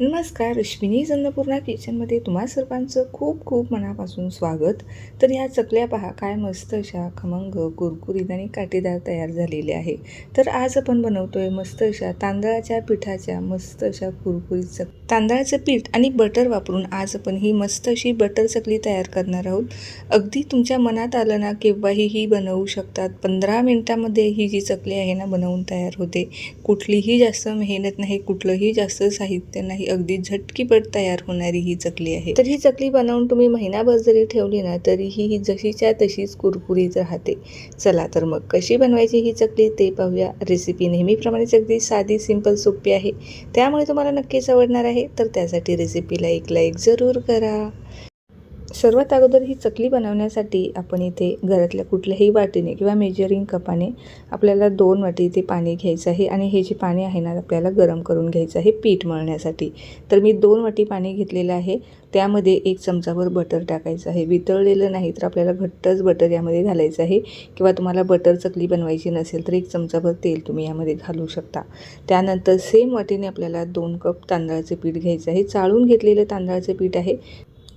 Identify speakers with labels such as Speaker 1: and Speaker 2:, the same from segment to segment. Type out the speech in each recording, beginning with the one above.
Speaker 1: नमस्कार रश्मिनी अन्नपूर्णा किचनमध्ये तुम्हा सर्वांचं खूप खूप मनापासून स्वागत. तर ह्या चकल्या पहा काय मस्त अशा खमंग कुरकुरीत आणि काटेदार तयार झालेल्या आहे. तर आज आपण बनवतोय मस्त अशा तांदळाच्या पिठाच्या मस्त अशा कुरकुरीत चक तांदळाचं पीठ आणि बटर वापरून आज आपण ही मस्त अशी बटर चकली तयार करणार आहोत. अगदी तुमच्या मनात आलं ना केव्हाही ही बनवू शकतात. पंधरा मिनटामध्ये ही जी चकली आहे ना बनवून तयार होते. कुठलीही जास्त मेहनत नाही कुठलंही जास्त साहित्य नाही. अगदी झटकीपट तयार होणारी ही चकली आहे. तर ही चकली बनवून तुम्ही महिनाभर जरी ठेवली ना तरीही ही जशीच्या तशीच कुरकुरीत राहते. चला तर मग कशी बनवायची ही चकली ते पाहूया. रेसिपी नेहमीप्रमाणेच अगदी साधी सिंपल सोपी आहे. त्यामुळे तुम्हाला नक्कीच आवडणार आहे. तर त्यासाठी रेसिपीला एक लाईक जरूर करा. सर्वात अगोदर ही चकली बनवण्यासाठी आपण इथे घरातल्या कुठल्याही वाटीने किंवा मेजरिंग कपाने आपल्याला दोन वाटी इथे पाणी घ्यायचं आहे आणि हे जे पाणी आहे ना आपल्याला गरम करून घ्यायचं आहे पीठ मळण्यासाठी. तर मी दोन वाटी पाणी घेतलेलं आहे. त्यामध्ये एक चमचाभर बटर टाकायचं आहे. वितळलेलं नाही तर आपल्याला घट्टच बटर यामध्ये घालायचं आहे किंवा तुम्हाला बटर चकली बनवायची नसेल तर एक चमचाभर तेल तुम्ही यामध्ये घालू शकता. त्यानंतर सेम वाटीने आपल्याला दोन कप तांदळाचे पीठ घ्यायचं आहे. चाळून घेतलेलं तांदळाचं पीठ आहे.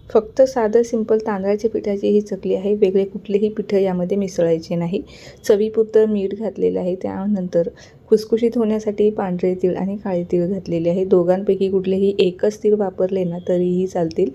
Speaker 1: फक्त साधं सिंपल तांदळाच्या पिठाची ही चकली आहे. वेगळे कुठलेही पिठं यामध्ये मिसळायचे नाही. चवीपुरतं मीठ घातलेलं आहे. त्यानंतर खुसखुशीत होण्यासाठी पांढरे तीळ आणि काळे तीळ घातलेले आहे. दोघांपैकी कुठलेही एकच तीळ वापरले ना तरीही चालतील.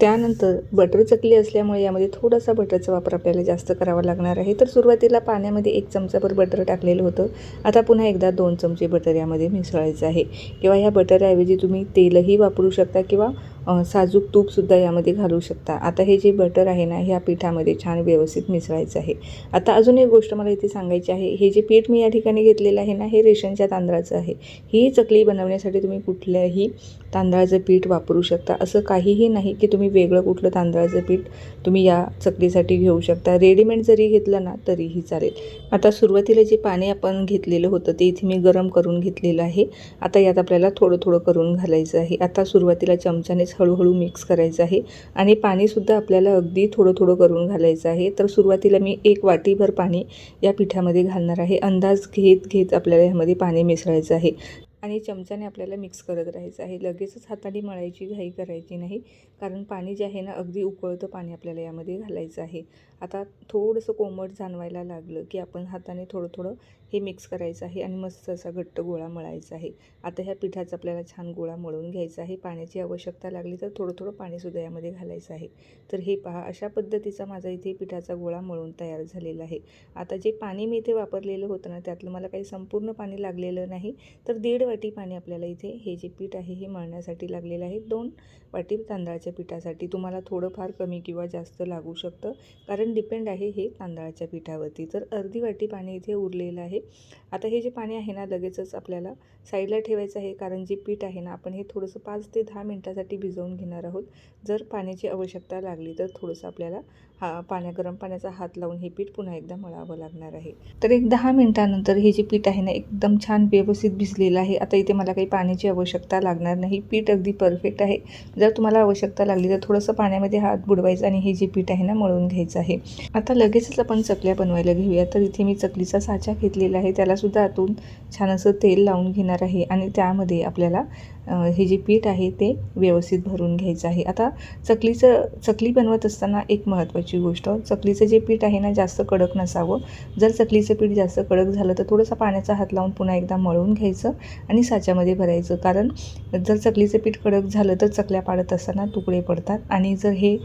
Speaker 1: त्यानंतर बटर चकली असल्यामुळे यामध्ये थोडासा बटरचा वापर आपल्याला जास्त करावा लागणार आहे. तर सुरुवातीला पाण्यामध्ये एक चमचाभर बटर टाकलेलं होतं. आता पुन्हा एकदा दोन चमचे बटर यामध्ये मिसळायचं आहे. किंवा ह्या बटरऐवजी तुम्ही तेलही वापरू शकता किंवा साजूक तूपसुद्धा यामध्ये घालू शकता. आता हे जे बटर आहे ना ह्या पिठामध्ये छान व्यवस्थित मिसळायचं आहे. आता अजून एक गोष्ट मला इथे सांगायची आहे. हे जे पीठ मी या ठिकाणी घेतलेलं आहे ना हे रेशनच्या तांदळाचं आहे. ही चकली बनवण्यासाठी तुम्ही कुठल्याही तांदळाचं पीठ वापरू शकता. असं काहीही नाही की तुम्ही वेगळं कुठलं तांदळाचं पीठ तुम्ही या चकलीसाठी घेऊ शकता. रेडीमेड जरी घेतलं ना तरीही चालेल. आता सुरुवातीला जे पाणी आपण घेतलेलं होतं ते इथे मी गरम करून घेतलेलं आहे. आता यात आपल्याला थोडं थोडं करून घालायचं आहे. आता सुरुवातीला हळूहळू मिक्स करायचं आहे. आणि पाणीसुद्धा आपल्याला अगदी थोडं थोडं करून घालायचं आहे. तर सुरुवातीला मी एक वाटीभर पाणी या पिठामध्ये घालणार आहे. अंदाज घेत घेत आपल्याला ह्यामध्ये पाणी मिसळायचं आहे. आणि चमच्याने आपल्याला मिक्स करत राहायचं आहे. लगेचच हाताने मळायची घाई करायची नाही. कारण पाणी जे आहे ना अगदी उकळतं पाणी आपल्याला यामध्ये घालायचं आहे. आता थोडंसं कोमट जाणवायला लागलं की आपण हाताने थोडं थोडं हे मिक्स करायचं आहे आणि मस्त असा घट्ट गोळा मळायचा आहे. आता ह्या पिठाचा आपल्याला छान गोळा मळून घ्यायचा आहे. पाण्याची आवश्यकता लागली तर थोडं थोडं पाणीसुद्धा यामध्ये घालायचं आहे. तर हे पहा अशा पद्धतीचा माझा इथे पिठाचा गोळा मळून तयार झालेला आहे. आता जे पाणी मी इथे वापरलेलं होतं ना त्यातलं मला काही संपूर्ण पाणी लागलेलं नाही. तर दीड वाटी पाणी आपल्याला इथे हे जे पीठ आहे हे मळण्यासाठी लागलेलं आहे. दोन वाटी तांदळाच्या पिठासाठी तुम्हाला थोडंफार कमी किंवा जास्त लागू शकतं कारण डिपेंड आहे हे तांदळाच्या पिठावरती. तर अर्धी वाटी पाणी इथे उरलेलं आहे. आता हे जे पाणी आहे ना लगेचच आपल्याला साईडला ठेवायचं आहे कारण जे पीठ आहे ना आपण हे थोडंसं पाच ते दहा मिनटासाठी भिजवून घेणार आहोत. जर पाण्याची आवश्यकता लागली तर थोडंसं आपल्याला हा पाण्या गरम पाण्याचा हात लावून हे पीठ पुन्हा एकदा मळावं लागणार आहे. तर एक दहा मिनटानंतर हे जे पीठ आहे ना एकदम छान व्यवस्थित भिजलेलं आहे. आता इथे मला काही पाण्याची आवश्यकता लागणार नाही. पीठ अगदी परफेक्ट आहे. जर तुम्हाला आवश्यकता लागली तर थोडंसं पाण्यामध्ये हात बुडवायचं आणि हे जे पीठ आहे ना मळून घ्यायचं आहे. आता लगेचच आपण चकल्या बनवायला घेऊया. तर इथे मी चकलीचा साचा घेतलेला आहे. त्यालासुद्धा आतून छान असं तेल लावून घेणार आहे आणि त्यामध्ये आपल्याला हे जे पीठ आहे ते व्यवस्थित भरून घ्यायचं आहे. आता चकलीचं चकली बनवत असताना एक महत्त्वाची गोष्ट. चकलीचं जे पीठ आहे ना जास्त कडक नसावं. जर चकलीचं पीठ जास्त कडक झालं तर थोडंसं पाण्याचा हात लावून पुन्हा एकदा मळून घ्यायचं आणि साच्यामध्ये भरायचं. कारण जर चकलीचं पीठ कडक झालं तर चकल्या पाडत असताना तुकडे पडतात. आणि जर हे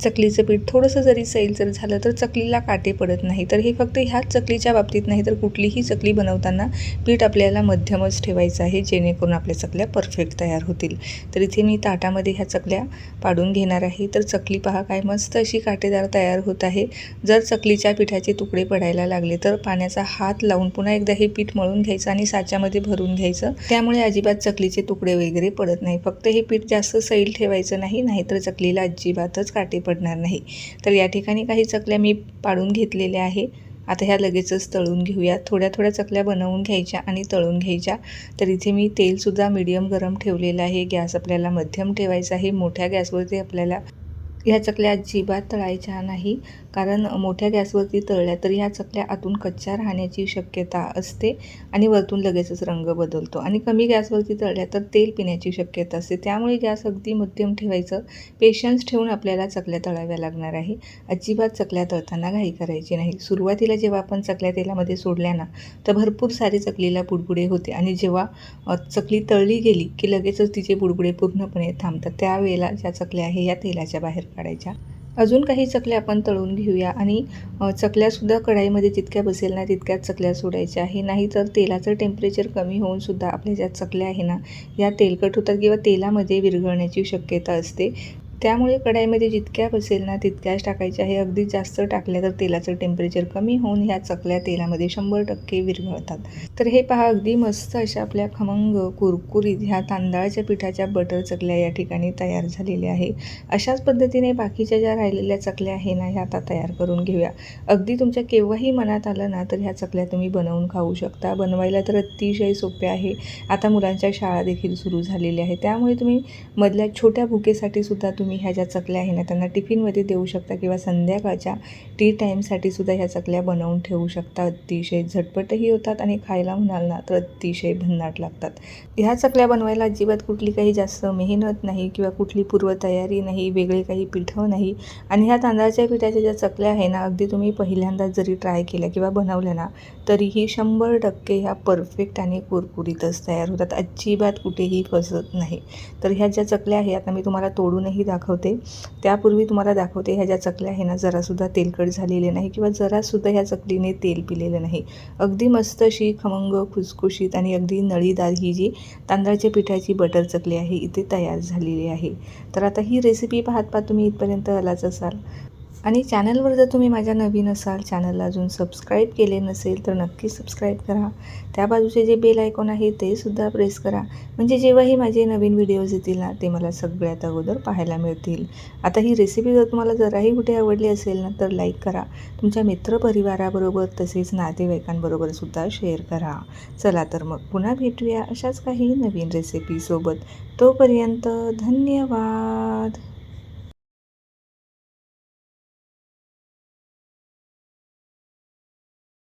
Speaker 1: चकलीचं पीठ थोडंसं जरी सैल जर झालं तर चकलीला काटे पडत नाही. तर हे फक्त ह्याच चकलीच्या बाबतीत नाही तर कुठलीही चकली बनवताना पीठ आपल्याला मध्यमच ठेवायचं आहे जेणेकरून आपल्या चकल्या परफेक्ट तयार होतील. तर इथे मी ताटामध्ये ह्या चकल्या पाडून घेणार आहे. तर चकली पहा काय मस्त अशी काटेदार तयार होत आहे. जर चकलीच्या पिठाचे तुकडे पडायला लागले तर पाण्याचा हात लावून पुन्हा एकदा हे पीठ मळून घ्यायचं आणि साच्यामध्ये भरून घ्यायचं. त्यामुळे अजिबात चकलीचे तुकडे वगैरे पडत नाही. फक्त हे पीठ जास्त सैल ठेवायचं नाही नाहीतर चकलीला अजिबातच काटे पडणार नाही. तर या ठिकाणी काही चकल्या मी पाडून घेतलेल्या आहे. आता ह्या लगेचच तळून घेऊया. थोड्या थोड्या चकल्या बनवून घ्यायच्या आणि तळून घ्यायच्या. तर इथे मी तेलसुद्धा मीडियम गरम ठेवलेलं आहे. गॅस आपल्याला मध्यम ठेवायचा आहे. मोठ्या गॅसवरती आपल्याला ह्या चकल्या अजिबात तळायच्या नाही. कारण मोठ्या गॅसवरती तळल्या तर ह्या चकल्या आतून कच्च्या राहण्याची शक्यता असते आणि वरतून लगेचच रंग बदलतो. आणि कमी गॅसवरती तळल्या तर तेल पिण्याची शक्यता असते. त्यामुळे गॅस अगदी मध्यम ठेवायचं. पेशन्स ठेवून आपल्याला चकल्या तळाव्या लागणार आहे. अजिबात चकल्या तळताना घाई करायची नाही. सुरुवातीला जेव्हा आपण चकल्या तेलामध्ये सोडल्या ना तर भरपूर सारे चकलीला बुडबुडे होते. आणि जेव्हा चकली तळली गेली की लगेचच तिचे बुडबुडे पूर्णपणे थांबतात. त्यावेळेला ज्या चकल्या आहे या तेलाच्या बाहेर काढायच्या. अजून काही चकल्या आपण तळून घेऊया आणि चकल्यासुद्धा कढाईमध्ये जितक्या बसेल ना तितक्याच चकल्या सोडायच्या. आहे नाहीतर तेलाचं टेम्परेचर कमी होऊन सुद्धा आपल्या ज्या चकल्या आहे ना या तेलकट होतात किंवा तेलामध्ये विरघळण्याची शक्यता असते. त्यामुळे कढाईमध्ये जितक्या बसेल ना तितक्याच टाकायच्या आहे. अगदी जास्त टाकल्या तर तेलाचं टेम्परेचर कमी होऊन ह्या चकल्या तेलामध्ये शंभर टक्के विरघळतात. तर हे पहा अगदी मस्त अशा आपल्या खमंग कुरकुरीत ह्या तांदळाच्या पिठाच्या बटर चकल्या या ठिकाणी तयार झालेल्या आहे. अशाच पद्धतीने बाकीच्या ज्या राहिलेल्या चकल्या आहे ना ह्या आता तयार करून घेऊया. अगदी तुमच्या केव्हाही मनात आलं ना तर ह्या चकल्या तुम्ही बनवून खाऊ शकता. बनवायला तर अतिशय सोपे आहे. आता मुलांच्या शाळा देखील सुरू झालेल्या आहे त्यामुळे तुम्ही मधल्या छोट्या भुकेसाठी सुद्धा तुम्ही ह्या ज्या चकल्या आहे ना त्यांना टिफिनमध्ये देऊ शकता किंवा संध्याकाळच्या टी टाईमसाठी सुद्धा ह्या चकल्या बनवून ठेवू शकता. अतिशय झटपटही होतात आणि खायला म्हणाल ना तर अतिशय भन्नाट लागतात. ह्या चकल्या बनवायला अजिबात कुठली काही जास्त मेहनत नाही किंवा कुठली पूर्वतयारी नाही वेगळे काही पिठं नाही. आणि ह्या तांदळाच्या पिठाच्या ज्या चकल्या आहे ना अगदी तुम्ही पहिल्यांदा जरी ट्राय केल्या किंवा बनवल्या ना तरीही शंभर टक्के ह्या परफेक्ट आणि कुरकुरीतच तयार होतात. अजिबात कुठेही फसत नाही. तर ह्या ज्या चकल्या आहे आता मी तुम्हाला तोडूनही दाखवते. त्यापूर्वी तुम्हाला दाखवते ह्या ज्या चकल्या आहे ना जरासुद्धा तेलकट झालेले नाही किंवा जरासुद्धा ह्या चकलीने तेल पिलेलं नाही. अगदी मस्त अशी खमंग खुसखुशीत आणि अगदी नळीदार ही जी तांदळाच्या पिठाची बटर चकली आहे इथे तयार झालेली आहे. तर आता ही रेसिपी पाहत पाहत तुम्ही इथपर्यंत आलाच असाल. आणि चॅनलवर जर तुम्ही माझ्या नवीन असाल चॅनलला अजून सबस्क्राईब केले नसेल तर नक्की सबस्क्राईब करा. त्या बाजूचे जे बेल आयकॉन आहे ते सुद्धा प्रेस करा. म्हणजे जेव्हाही माझे नवीन व्हिडिओज येतील ना ते मला सगळ्यात अगोदर पाहायला मिळतील. आता ही रेसिपी जर तुम्हाला जराही कुठे आवडली असेल ना तर लाईक करा. तुमच्या मित्रपरिवाराबरोबर तसेच नातेवाईकांबरोबर सुद्धा शेअर करा. चला तर मग पुन्हा भेटूया अशाच काही नवीन रेसिपीसोबत तोपर्यंत धन्यवाद.